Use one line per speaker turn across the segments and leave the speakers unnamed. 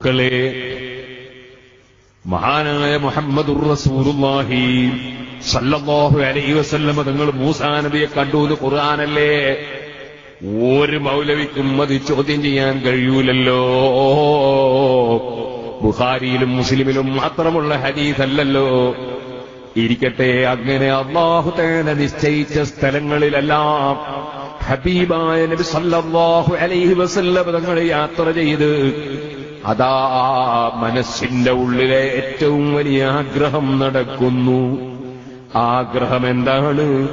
മക്കളെ മഹാനായ മുഹമ്മദുർ റസൂലുള്ളാഹി സല്ലല്ലാഹു അലൈഹി വസല്ലമ തങ്ങൾ മൂസാ നബിയെ കണ്ടു എന്ന് ഖുർആനല്ലേ? ഒരു മൗലവിക്കും അത് ചോദ്യം ചെയ്യാൻ കഴിയൂലല്ലോ. ബുഖാരിയിലും മുസ്ലിമിലും മാത്രമുള്ള ഹദീസല്ലല്ലോ. ഇരിക്കട്ടെ അങ്ങനെ അള്ളാഹു തേന നിശ്ചയിച്ച സ്ഥലങ്ങളിലെല്ലാം ഹബീബായ നബി സല്ലല്ലാഹു അലൈഹി വസല്ലമ തങ്ങൾ യാത്ര ചെയ്ത് അതാ മനസ്സിന്റെ ഉള്ളിലെ ഏറ്റവും വലിയ ആഗ്രഹം നടക്കുന്നു. ആഗ്രഹം എന്താണ്?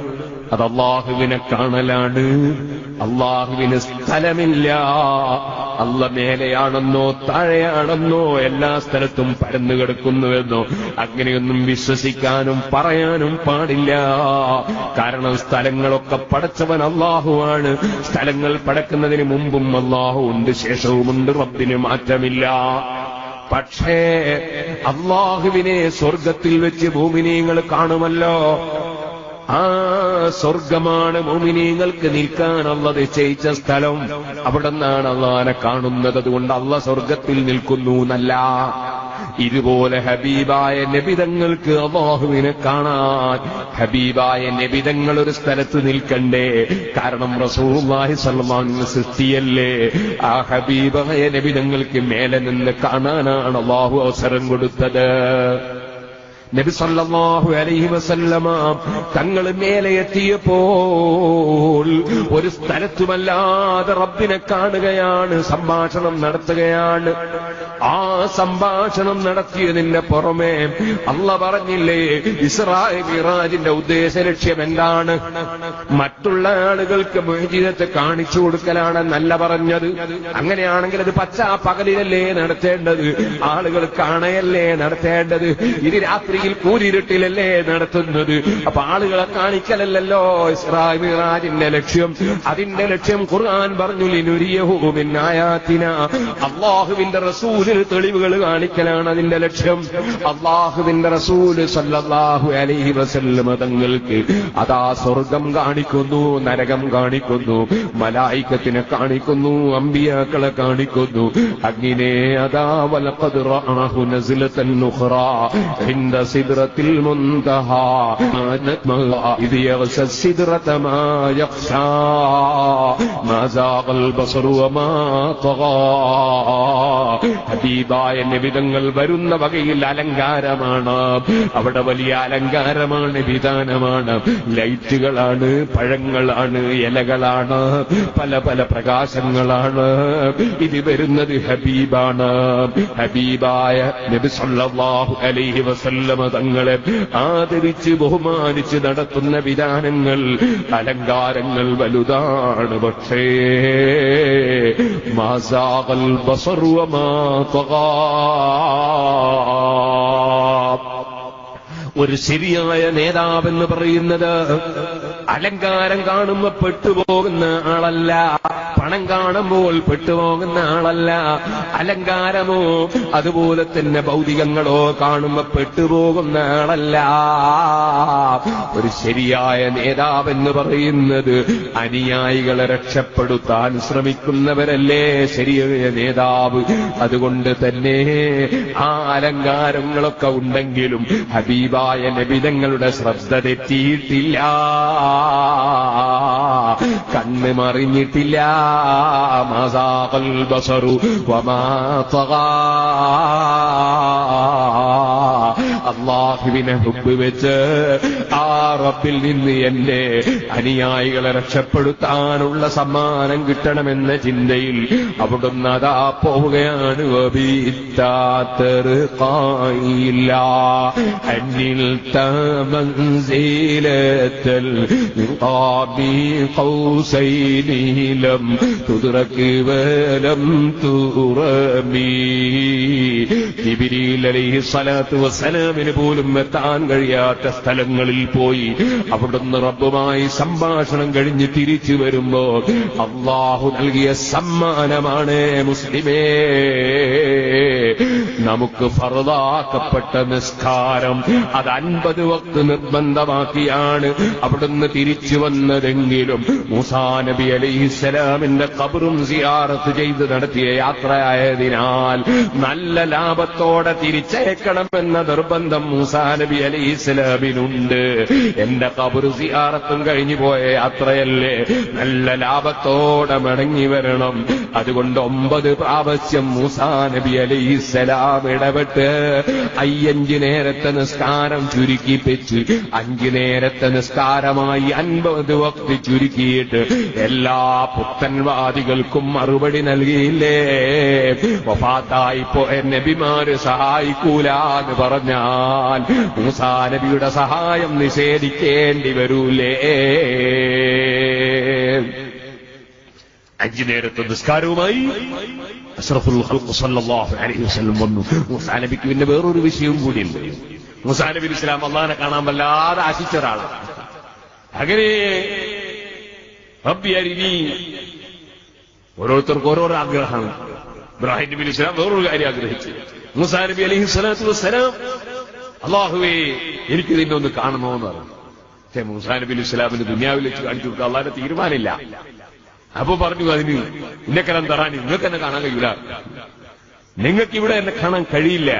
അത് അള്ളാഹുവിനെ കാണലാണ്. അള്ളാഹുവിന് സ്ഥലമില്ല. അല്ല മേലെയാണെന്നോ താഴെയാണെന്നോ എല്ലാ സ്ഥലത്തും പരന്നു കിടക്കുന്നുവെന്നോ അങ്ങനെയൊന്നും വിശ്വസിക്കാനും പറയാനും പാടില്ല. കാരണം സ്ഥലങ്ങളൊക്കെ പടച്ചവൻ അള്ളാഹുവാണ്. സ്ഥലങ്ങൾ പടക്കുന്നതിന് മുമ്പും അള്ളാഹു ഉണ്ട് ശേഷവുമുണ്ട് റബ്ബിന് മാറ്റമില്ല. പക്ഷേ അള്ളാഹുവിനെ സ്വർഗത്തിൽ വെച്ച് ഭൂമിനീങ്ങൾ കാണുമല്ലോ. ആ സ്വർഗമാണ് മോമിനീങ്ങൾക്ക് നിൽക്കാൻ അള്ള നിശ്ചയിച്ച സ്ഥലം. അവിടെ നിന്നാണ് അള്ളാനെ കാണുന്നത്. അതുകൊണ്ട് അള്ള സ്വർഗത്തിൽ നിൽക്കുന്നു എന്നല്ല. ഇതുപോലെ ഹബീബായ നബിതങ്ങൾക്ക് അള്ളാഹുവിനെ കാണാൻ ഹബീബായ നബിതങ്ങൾ ഒരു സ്ഥലത്ത് നിൽക്കണ്ടേ. കാരണം റസൂലുള്ളാഹി സൽമാൻ സൃഷ്ടിയല്ലേ. ആ ഹബീബായ നബിതങ്ങൾക്ക് മേലെ നിന്ന് കാണാനാണ് അള്ളാഹു അവസരം കൊടുത്തത്. നബി സല്ലല്ലാഹു അലൈഹി വസല്ലമ തങ്ങൾ മേലെ എത്തിയപ്പോൾ ഒരു സ്ഥലത്തുമല്ലാതെ റബ്ബിനെ കാണുകയാണ് സംഭാഷണം നടത്തുകയാണ്. ആ സംഭാഷണം നടത്തിയതിന്റെ പുറമെ അല്ല പറഞ്ഞില്ലേ ഇസ്രായേൽ മിറാജിന്റെ ഉദ്ദേശ ലക്ഷ്യം എന്താണ്? മറ്റുള്ള ആളുകൾക്ക് മോചിതത്തെ കാണിച്ചു കൊടുക്കലാണെന്നല്ല പറഞ്ഞത്. അങ്ങനെയാണെങ്കിൽ അത് പച്ച പകലിലല്ലേ നടത്തേണ്ടത്? ആളുകൾ കാണയല്ലേ നടത്തേണ്ടത്? ഇത് രാത്രിയിൽ കൂരിരുട്ടിലല്ലേ നടത്തുന്നത് അപ്പൊ ആളുകളെ കാണിക്കലല്ലോ ഇസ്രായേൽ മിറാജിന്റെ ലക്ഷ്യം അതിന്റെ ലക്ഷ്യം ഖുർആൻ പറഞ്ഞു ലിനുരിയഹുമിന്നായാത്തിന അള്ളാഹുവിന്റെ റസൂലിന് തെളിവുകൾ കാണിക്കലാണ് അതിന്റെ ലക്ഷ്യം അള്ളാഹുവിന്റെ റസൂല് സല്ലല്ലാഹു അലൈഹി വസല്ലമ തങ്ങൾക്ക് അതാ സ്വർഗം കാണിക്കുന്നു നരകം കാണിക്കുന്നു മലായിക്കത്തിനെ കാണിക്കുന്നു അമ്പിയാക്കളെ കാണിക്കുന്നു അങ്ങനെ അതാ വലഖദ് റആഹു നസ്ലതൻ ഉഖ്റാ عند സിദ്രത്തിൽ ഹബീബായ നിബിതങ്ങൾ വരുന്ന വകയിൽ അലങ്കാരമാണ്. അവിടെ വലിയ അലങ്കാരമാണ് വിധാനമാണ്. ലൈറ്റുകളാണ് പഴങ്ങളാണ് ഇലകളാണ് പല പല പ്രകാശങ്ങളാണ്. ഇത് വരുന്നത് ഹബീബാണ്. ഹബീബായ നബി സല്ലാഹു അലൈഹി വസല്ലം തങ്ങളെ ആദരിച്ച് ബഹുമാനിച്ച് നടത്തുന്ന വിധാനങ്ങൾ അലങ്കാരങ്ങൾ വലുതാണ്. പക്ഷേ മാസാകൽ ബസറുവമാ ഒരു ശരിയായ നേതാവെന്ന് പറയുന്നത് അലങ്കാരം കാണുമ്പോ പെട്ടുപോകുന്ന ആളല്ല. പണം കാണുമ്പോൾ പെട്ടുപോകുന്ന ആളല്ല. അലങ്കാരമോ അതുപോലെ തന്നെ ഭൗതികങ്ങളോ കാണുമ്പോ പെട്ടുപോകുന്ന ആളല്ല. ഒരു ശരിയായ നേതാവെന്ന് പറയുന്നത് അനുയായികളെ രക്ഷപ്പെടുത്താൻ ശ്രമിക്കുന്നവരല്ലേ? ശരിയായ നേതാവ്. അതുകൊണ്ട് തന്നെ ആ അലങ്കാരങ്ങളൊക്കെ ഉണ്ടെങ്കിലും ഹബീബായ നബിതങ്ങളുടെ ശ്രദ്ധ തെറ്റിയിട്ടില്ല. കണ്ണ് മറിഞ്ഞിട്ടില്ല. മാസാകൽ ബസറു വമാ അള്ളാഹുവിനെ ഹുബ് വെച്ച് ആ റബ്ബിൽ നിന്ന് എന്റെ അനുയായികളെ രക്ഷപ്പെടുത്താനുള്ള സമ്മാനം കിട്ടണമെന്ന ചിന്തയിൽ അവിടുന്ന് അതാ പോവുകയാണ്. അന്നിൽ തമൻസീലത്തൽ നീലം വേലം തുറമീ. ജിബിരിയിൽ അലൈഹി സ്വലാത്തു വസ്സലാമിന് പോലും എത്താൻ കഴിയാത്ത സ്ഥലങ്ങളിൽ പോയി. അവിടുന്ന് റബ്ബുമായി സംഭാഷണം കഴിഞ്ഞ് തിരിച്ചു വരുമ്പോ അള്ളാഹു നൽകിയ സമ്മാനമാണ് മുസ്ലിമേ. നമുക്ക് ഫറുതാക്കപ്പെട്ട നിസ്കാരം അത് അൻപത് വക്ത് നിർബന്ധമാക്കിയാണ് അവിടുന്ന് തിരിച്ചു വന്നതെങ്കിലും മൂസാ നബി അലൈഹിസ്സലാമിന്റെ കബറും സിയാറത്ത് ചെയ്ത് നടത്തിയ യാത്രയായതിനാൽ നല്ല ലാഭത്തോടെ തിരിച്ചയക്കണമെന്ന നിർബന്ധം മൂസാ നബി അലൈഹിസ്സലാമിനുണ്ട് എന്റെ കബറു സിയാറത്തും കഴിഞ്ഞു പോയ യാത്രയല്ലേ? നല്ല ലാഭത്തോടെ മടങ്ങി വരണം. അതുകൊണ്ട് ഒമ്പത് പ്രാവശ്യം മൂസാ നബി അലൈഹിസ്സലാം ഇടപെട്ട് അയ്യഞ്ച് നേരത്തെ നിസ്കാരം ചുരുക്കിപ്പിച്ച് അഞ്ച് നേരത്തെ നിസ്കാരമായി അൻപത് വക്തി ചുരുക്കിയിട്ട് എല്ലാ പുത്തൻവാദികൾക്കും മറുപടി നൽകിയില്ലേ? വഫാത്തായി പോയ നബിമാര് സഹായിക്കൂല എന്ന് പറഞ്ഞാൽ മൂസാ നബിയുടെ സഹായം നിഷേധിക്കേണ്ടി വരൂലേ? അഞ്ചു നേരത്തെ നിസ്കാരവുമായി അലൈഹി വസല്ലം പിന്നെ വേറൊരു വിഷയവും കൂടിയുണ്ട്. മുസാനബി ഇസ്ലാം അള്ളാഹിനെ കാണാൻ വല്ലാതെ ആശിച്ച ഒരാളാണ്. അങ്ങനെ ഓരോരുത്തർക്കും ഓരോരോ ആഗ്രഹമാണ്. ഇബ്രാഹിം നബി ഇസ്ലാം വേറൊരു കാര്യം ആഗ്രഹിച്ചു. മുസാനബി അലൈഹി സ്വലാത്തു അള്ളാഹുവേ എനിക്ക് നിന്നെ ഒന്ന് കാണണമെന്ന് പറഞ്ഞു. മുസാനബി മൂസാ നബി ഇസ്ലാമിന് ദുനിയാവിൽ വെച്ച് കാണിച്ചു കൊടുക്കുക അള്ളാഹിന്റെ തീരുമാനമില്ല. അപ്പൊ പറഞ്ഞു അതിന് ഇന്നക്കെല്ലാം തറാൻ നിങ്ങൾക്ക് എന്നെ കാണാൻ കഴിയില്ല നിങ്ങൾക്ക് ഇവിടെ എന്നെ കാണാൻ കഴിയില്ല.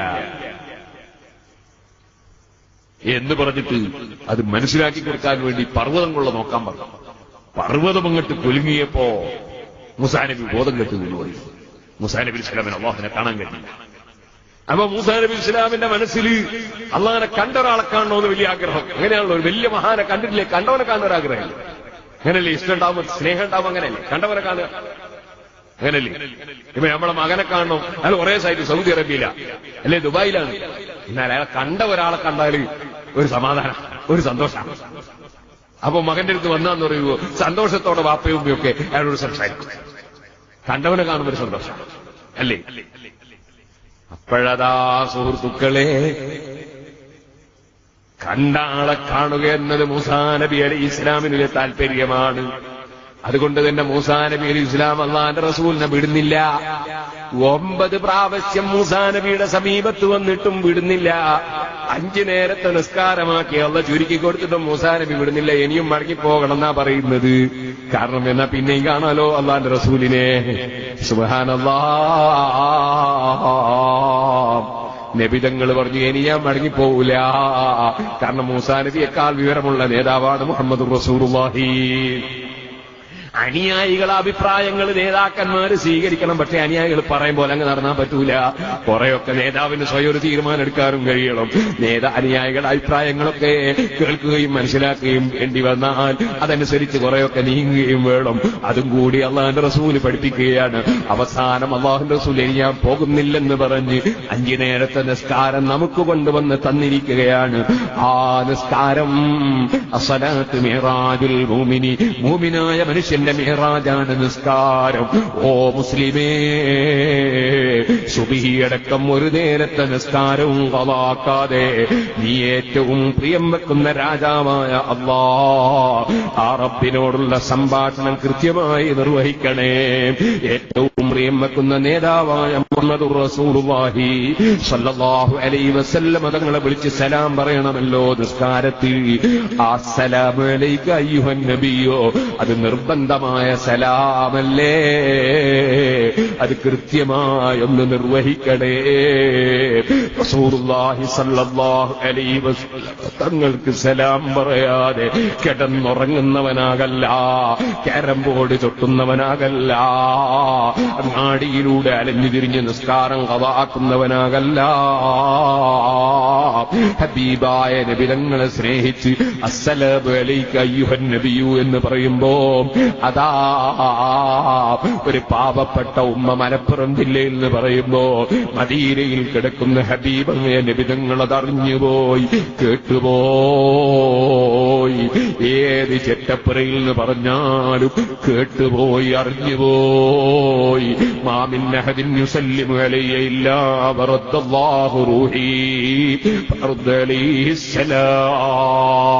എന്ന് പറഞ്ഞിട്ട് അത് മനസ്സിലാക്കി കൊടുക്കാൻ വേണ്ടി പർവതം കൊള്ള നോക്കാൻ പറഞ്ഞു. പർവതം അങ്ങോട്ട് കുലുങ്ങിയപ്പോ മുസാനബി ബോധം കെട്ട് വീണുപോയി മുസാനബി ഇസ്ലാമിന് അള്ളാഹിനെ കാണാൻ കഴിയില്ല. അപ്പൊ മുസാനബി ഇസ്ലാമിന്റെ മനസ്സിൽ അള്ളാഹിനെ കണ്ട ഒരാളെ കാണണമെന്ന് വലിയ ആഗ്രഹം. അങ്ങനെയാണല്ലോ ഒരു വലിയ മഹാനെ കണ്ടിട്ടില്ലേ? കണ്ടവനെ കാണുന്ന ഒരു ആഗ്രഹമില്ല അങ്ങനല്ലേ ഇഷ്ടം ഉണ്ടാവും സ്നേഹം ഉണ്ടാവും അങ്ങനെയല്ലേ കണ്ടവനെ കാണുക. അങ്ങനല്ലേ? ഇപ്പൊ നമ്മളെ മകനെ കാണണം. അയാൾ ഒരേ സൈഡ് സൗദി അറേബ്യയില. അല്ലെ ദുബായിലാണ്. എന്നാൽ അയാൾ കണ്ട ഒരാളെ കണ്ടാൽ ഒരു സമാധാനം ഒരു സന്തോഷം. അപ്പൊ മകന്റെ അടുത്ത് വന്നാന്ന് പറയുമ്പോ സന്തോഷത്തോടെ വാപ്പയും ഉമ്മയൊക്കെ അയാളോട് സംസാരിക്കും. കണ്ടവനെ കാണുമ്പോൾ ഒരു സന്തോഷം. അല്ലേ? അപ്പോഴതാ സുഹൃത്തുക്കളെ കണ്ട ആളെ കാണുക എന്നത് മൂസാ നബി അലി ഇസ്ലാമിനുള്ള താല്പര്യമാണ്. അതുകൊണ്ട് തന്നെ മൂസാ നബി അലി ഇസ്ലാം അള്ളാന്റെ റസൂലിനെ വിടുന്നില്ല. ഒമ്പത് പ്രാവശ്യം മൂസാ നബിയുടെ സമീപത്ത് വന്നിട്ടും വിടുന്നില്ല. അഞ്ചു നേരത്തെ നിസ്കാരമാക്കി അള്ള ചുരുക്കി കൊടുത്തിട്ടും മൂസാ നബി വിടുന്നില്ല. ഇനിയും മടങ്ങിപ്പോകണം എന്നാ പറയുന്നത്. കാരണം എന്നാ പിന്നെയും കാണാലോ അള്ളാന്റെ റസൂലിനെ. സുബാനല്ലാ നബിതങ്ങൾ പറഞ്ഞു ഇനി ഞാൻ മടങ്ങിപ്പോകൂല കാരണം മൂസാ നബിയേക്കാൾ വിവരമുള്ള നേതാവാണ് മുഹമ്മദ് റസൂറുല്ലാഹി അനുയായികളെ അഭിപ്രായങ്ങൾ നേതാക്കന്മാർ സ്വീകരിക്കണം. പക്ഷേ അനുയായികൾ പറയും പോലെ അങ്ങ് നടന്നാൻ പറ്റൂല. കുറെയൊക്കെ നേതാവിന് സ്വയം ഒരു തീരുമാനം എടുക്കാനും കഴിയണം. നേതാ അനുയായികളുടെ അഭിപ്രായങ്ങളൊക്കെ കേൾക്കുകയും മനസ്സിലാക്കുകയും വേണ്ടി വന്നാൽ അതനുസരിച്ച് കുറെയൊക്കെ നീങ്ങുകയും വേണം. അതും കൂടി അള്ളാഹിന്റെ റസൂൽ പഠിപ്പിക്കുകയാണ്. അവസാനം അള്ളാഹുന്റെ റസൂൽ ഇനി ഞാൻ പോകുന്നില്ലെന്ന് പറഞ്ഞ് അഞ്ചു നേരത്തെ നിസ്കാരം നമുക്ക് കൊണ്ടുവന്ന് തന്നിരിക്കുകയാണ്. ആ നിസ്കാരം മൂമിനായ മനുഷ്യന്റെ മിറാജാണ് നിസ്കാരം. ഓ മുസ്ലിമേ സുബിഹിയടക്കം ഒരു നേരത്തെ നിസ്കാരവും കവാക്കാതെ നീ ഏറ്റവും പ്രിയം വെക്കുന്ന രാജാവായ അള്ളാ ആ റബ്ബിനോടുള്ള സംഭാഷണം കൃത്യമായി നിർവഹിക്കണേ. ഏറ്റവും പ്രിയം വെക്കുന്ന നേതാവായ മുഹമ്മദ് തങ്ങളെ വിളിച്ച് സലാം പറയണമല്ലോ നിസ്കാരത്തിൽ. അലൈക അയ്യുഹൻ നബിയോ. അത് നിർബന്ധമായ സലാമല്ലേ? അത് നിർവഹിക്കണേ. സല്ലല്ലാഹു അലൈഹി വസല്ലം തങ്ങൾക്ക് സലാം പറയാതെ കിടന്നുറങ്ങുന്നവനാകല്ല ക്യാരം ബോർഡ് ചൊട്ടുന്നവനാകല്ല അങ്ങാടിയിലൂടെ അലഞ്ഞു തിരിഞ്ഞ് നിസ്കാരം കവാക്കുന്നവനാകല്ല. ഹബീബായ നബിലങ്ങളെ സ്നേഹിച്ച് അസ്സലാമു അലൈക അയ്യുഹൻ നബിയു എന്ന് പറയുമ്പോ അതാ ഒരു പാവപ്പെട്ട ഉമ്മ മലപ്പുറം ജില്ലയിൽ എന്ന് പറയുമ്പോ മദീരയിൽ കിടക്കുന്ന ഹബീബങ്ങയ നബിതങ്ങൾ അതറിഞ്ഞുപോയി കേട്ടുപോയി. ഏത് ചെറ്റപ്പുരയിൽ എന്ന് പറഞ്ഞാലും കേട്ടുപോയി അറിഞ്ഞുപോയി. മാമിൻ അഹദിൻ إلا برد الله روحي റൂഹി عليه السلام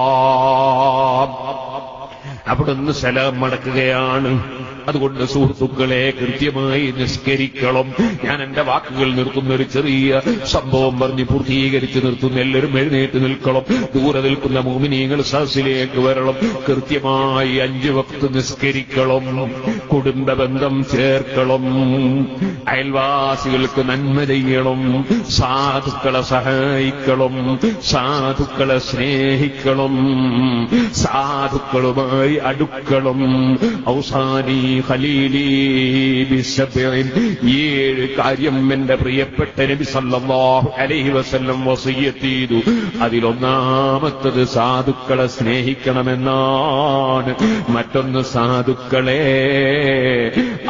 അവിടുന്ന് സലാം മടക്കുകയാണ് അതുകൊണ്ട് സുഹൃത്തുക്കളെ കൃത്യമായി നിസ്കരിക്കണം. ഞാൻ എന്റെ വാക്കുകൾ നിർത്തുന്ന ഒരു ചെറിയ സംഭവം പറഞ്ഞ് പൂർത്തീകരിച്ച് നിർത്തുന്ന എല്ലാവരും എഴുന്നേറ്റ് നിൽക്കണം. ദൂരെ നിൽക്കുന്ന മോമിനിയങ്ങൾ സഹസിലേക്ക് വരണം. കൃത്യമായി അഞ്ചു വക്ത് നിസ്കരിക്കണം. കുടുംബ ബന്ധം ചേർക്കണം. അയൽവാസികൾക്ക് നന്മ ചെയ്യണം. സാധുക്കളെ സഹായിക്കണം. സാധുക്കളെ സ്നേഹിക്കണം. സാധുക്കളുമായി അടുക്കണം. ഔസാനി ഏഴ് കാര്യം എന്റെ പ്രിയപ്പെട്ട നബി സല്ലാഹു അലൈഹി വസല്ലം വസിയ്യത്ത് അതിലൊന്നാമത്തത് സാധുക്കളെ സ്നേഹിക്കണമെന്നാണ്. മറ്റൊന്ന് സാധുക്കളെ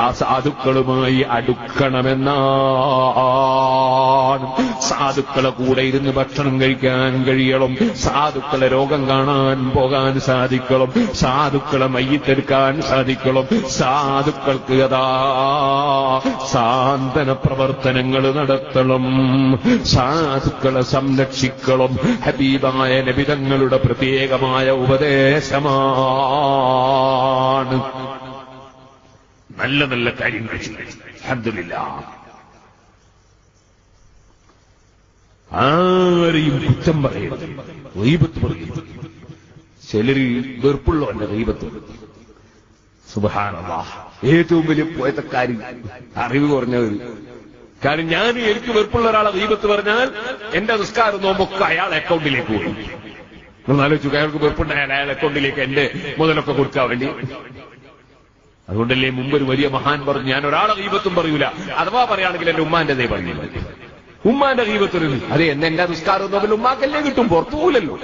ആ സാധുക്കളുമായി അടുക്കണമെന്നാണ്. സാധുക്കളെ കൂടെ ഇരുന്ന് ഭക്ഷണം കഴിക്കാൻ കഴിയണം. സാധുക്കളെ രോഗം കാണാൻ പോകാൻ സാധിക്കണം. സാധുക്കളെ മയ്യത്തെടുക്കാൻ സാധിക്കണം. സാധുക്കൾക്ക് യഥാ സാന്ത്വന പ്രവർത്തനങ്ങൾ നടത്തണം. സാധുക്കളെ സംരക്ഷിക്കണം. ഹബീബായ നബിതങ്ങളുടെ പ്രത്യേകമായ ഉപദേശമാണ്. നല്ല നല്ല കാര്യങ്ങൾ അബ്ദുലില്ല ആരെയും കുറ്റം പറയരുത്. ദൈവത്ത് പറയരുത്. ചിലര് വെറുപ്പുള്ളവന്റെ റീബത്ത് ഏറ്റവും വലിയ പോയത്തക്കാരി അറിവ് കുറഞ്ഞവർ കാരണം ഞാൻ എനിക്ക് വെറുപ്പുള്ള ഒരാളെ ദീപത്ത് പറഞ്ഞാൽ എന്റെ നിസ്കാരം നോമ്പൊക്കെ അയാൾ അക്കൗണ്ടിലേക്ക് പോയി. എന്നാലോചിച്ചു അയാൾക്ക് വെറുപ്പുണ്ടായാൽ അയാൾ അക്കൗണ്ടിലേക്ക് എന്റെ മുതലൊക്കെ കൊടുക്കാൻ വേണ്ടി. അതുകൊണ്ടല്ലേ മുമ്പ് ഒരു വലിയ മഹാൻ പറഞ്ഞു ഞാൻ ഒരാളെ ദീപത്തും പറയൂല. അഥവാ പറയുകയാണെങ്കിൽ എന്റെ ഉമ്മാന്റെ ദൈവം പറഞ്ഞു ഉമ്മാന്റെ ദീപത്തിൽ അതെ എന്നെ എന്റെ നിസ്കാരം നോമ്പിൽ ഉമ്മാക്കല്ലേ കിട്ടും? പുറത്തു പോലല്ലോ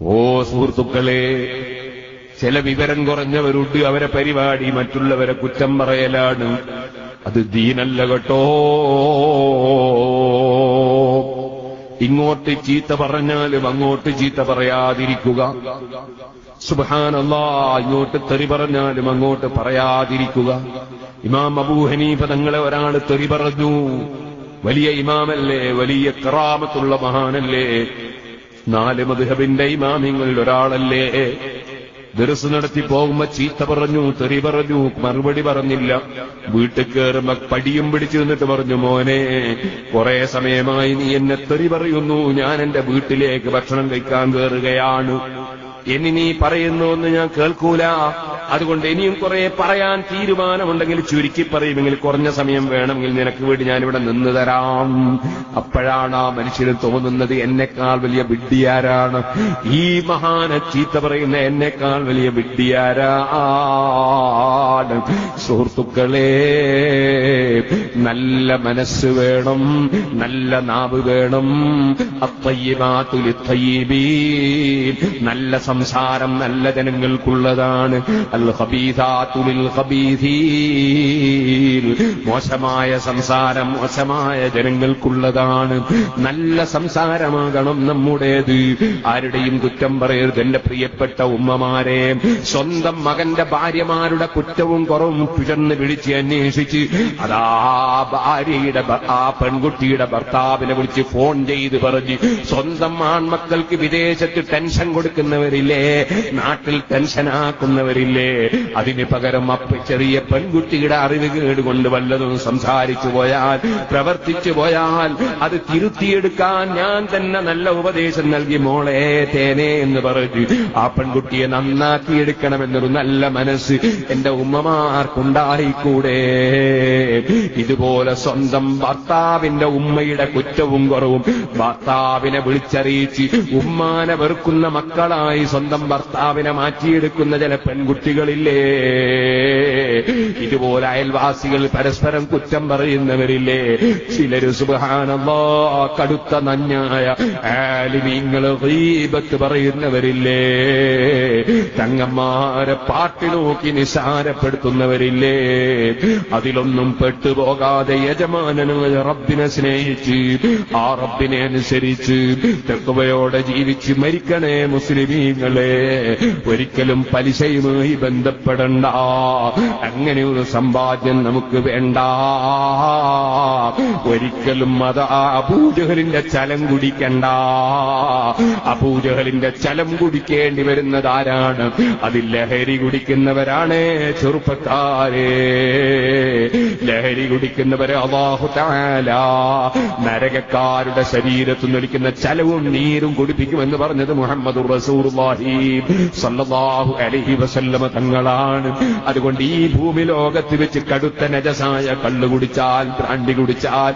ഓ സുഹൃത്തുക്കളെ ചില വിവരം കുറഞ്ഞവരുണ്ട് അവരെ പരിപാടി മറ്റുള്ളവരെ കുറ്റം പറയലാണ്. അത് ദീനല്ല കേട്ടോ. ഇങ്ങോട്ട് ചീത്ത പറഞ്ഞാലും അങ്ങോട്ട് ചീത്ത പറയാതിരിക്കുക. സുബാനല്ലാ ഇങ്ങോട്ട് തെറി പറഞ്ഞാലും അങ്ങോട്ട് പറയാതിരിക്കുക. ഇമാം അബൂ ഹനീഫ തങ്ങളെ ഒരാൾ തെറി പറഞ്ഞു. വലിയ ഇമാമല്ലേ വലിയ കറാമത്തുള്ള മഹാനല്ലേ. നാല് മധുഹബിന്റെ ഇമാമിങ്ങളിൽ ഒരാളല്ലേ. ദർസ് നടത്തി പോകുമ്പോ ചീത്ത പറഞ്ഞു തെറി പറഞ്ഞു മറുപടി പറഞ്ഞില്ല. വീട്ടിൽ കയറുമ്പോ പടിയും പിടിച്ചു നിന്നിട്ട് പറഞ്ഞു മോനെ കുറെ സമയമായി നീ എന്നെ തെറി പറയുന്നു. ഞാൻ എന്റെ വീട്ടിലേക്ക് ഭക്ഷണം കഴിക്കാൻ കയറുകയാണ് എനി നീ പറയുന്നു എന്ന് ഞാൻ കേൾക്കൂല. അതുകൊണ്ട് ഇനിയും കുറെ പറയാൻ തീരുമാനമുണ്ടെങ്കിൽ ചുരുക്കി പറയുമെങ്കിൽ കുറഞ്ഞ സമയം വേണമെങ്കിൽ നിനക്ക് വേണ്ടി ഞാനിവിടെ നിന്ന് തരാം. അപ്പോഴാണ് ആ മനുഷ്യന് തോന്നുന്നത് എന്നെക്കാൾ വലിയ വിഡ്ഢിയാരാണ്. ഈ മഹാന ചീത്ത പറയുന്ന എന്നെക്കാൾ വലിയ വിഡ്ഢിയാരാണ്. സുഹൃത്തുക്കളെ നല്ല മനസ്സ് വേണം നല്ല നാവ് വേണം. അത്തയ്യബാത്തുലിത്തയ്യബീൻ നല്ല സംസാരം നല്ല ജനങ്ങൾക്കുള്ളതാണ്. മോശമായ സംസാരം മോശമായ ജനങ്ങൾക്കുള്ളതാണ്. നല്ല സംസാരമാകണം നമ്മുടേത്. ആരുടെയും കുറ്റം പറയരുത് എന്റെ പ്രിയപ്പെട്ട ഉമ്മമാരെ. സ്വന്തം മകന്റെ ഭാര്യമാരുടെ കുറ്റവും കുറവും പിഴന്ന് വിളിച്ച് അന്വേഷിച്ച് അതാ ഭാര്യയുടെ ആ പെൺകുട്ടിയുടെ ഭർത്താവിനെ വിളിച്ച് ഫോൺ ചെയ്ത് പറഞ്ഞ് സ്വന്തം ആൺമക്കൾക്ക് വിദേശത്ത് ടെൻഷൻ കൊടുക്കുന്നവരില്ലേ? നാട്ടിൽ ടെൻഷനാക്കുന്നവരില്ലേ? അതിന് പകരം ചെറിയ പെൺകുട്ടിയുടെ അറിവ് കേടുകൊണ്ട് വല്ലതും സംസാരിച്ചു പോയാൽ പ്രവർത്തിച്ചു പോയാൽ അത് തിരുത്തിയെടുക്കാൻ ഞാൻ തന്നെ നല്ല ഉപദേശം നൽകി മോളെ തേനെ എന്ന് പറഞ്ഞു ആ പെൺകുട്ടിയെ നന്നാക്കിയെടുക്കണമെന്നൊരു നല്ല മനസ്സ് എന്റെ ഉമ്മമാർക്കുണ്ടായിക്കൂടെ. ഇതുപോലെ സ്വന്തം ഭർത്താവിന്റെ ഉമ്മയുടെ കുറ്റവും കുറവും ഭർത്താവിനെ വിളിച്ചറിയിച്ച് ഉമ്മാനെ വെറുക്കുന്ന മക്കളായി സ്വന്തം ഭർത്താവിനെ മാറ്റിയെടുക്കുന്ന ചില പെൺകുട്ടികളില്ലേ ഇതുപോലെ അയൽവാസികൾ പരസ്പരം കുറ്റം പറയുന്നവരില്ലേ? ചിലര് സുബഹാനല്ലാ കടുത്ത നഞ്ഞായ ആലിമീങ്ങൾ ദീപത്ത് പറയുന്നവരില്ലേ? തങ്ങന്മാരെ പാട്ടി നോക്കി നിസാരപ്പെടുത്തുന്നവരില്ലേ? അതിലൊന്നും പെട്ടുപോകാതെ യജമാനനായ റബ്ബിനെ സ്നേഹിച്ച് ആ റബ്ബിനെ അനുസരിച്ച് തെക്കുവയോടെ ജീവിച്ച് മരിക്കണേ മുസ്ലിമീങ്ങളെ. ഒരിക്കലും പലിശയുമായി ബന്ധപ്പെടണ്ട. അങ്ങനെ ഒരു സമ്പാദ്യം നമുക്ക് വേണ്ട. ഒരിക്കലും ആ അബൂജഹലിന്റെ ചലം കുടിക്കണ്ട. അബൂജഹലിന്റെ ചലം കുടിക്കേണ്ടി വരുന്നത് ആരാണ് അതിൽ ലഹരി കുടിക്കുന്നവരാണ് ചെറുപ്പക്കാരെ. ലഹരി കുടിക്കുന്നവരെ അള്ളാഹു താല നരകക്കാരുടെ ശരീരത്തു നിൽക്കുന്ന ചലവും നീരും കുടിപ്പിക്കുമെന്ന് പറഞ്ഞത് മുഹമ്മദ് റസൂർഹി സല്ലല്ലാഹു അലൈഹി വസല്ലമ തങ്ങളാണ്. അതുകൊണ്ട് ഈ ഭൂമി ലോകത്ത് വെച്ച് കടുത്ത നജസായ കള്ളു കുടിച്ചാൽ ബ്രാണ്ടി കുടിച്ചാൽ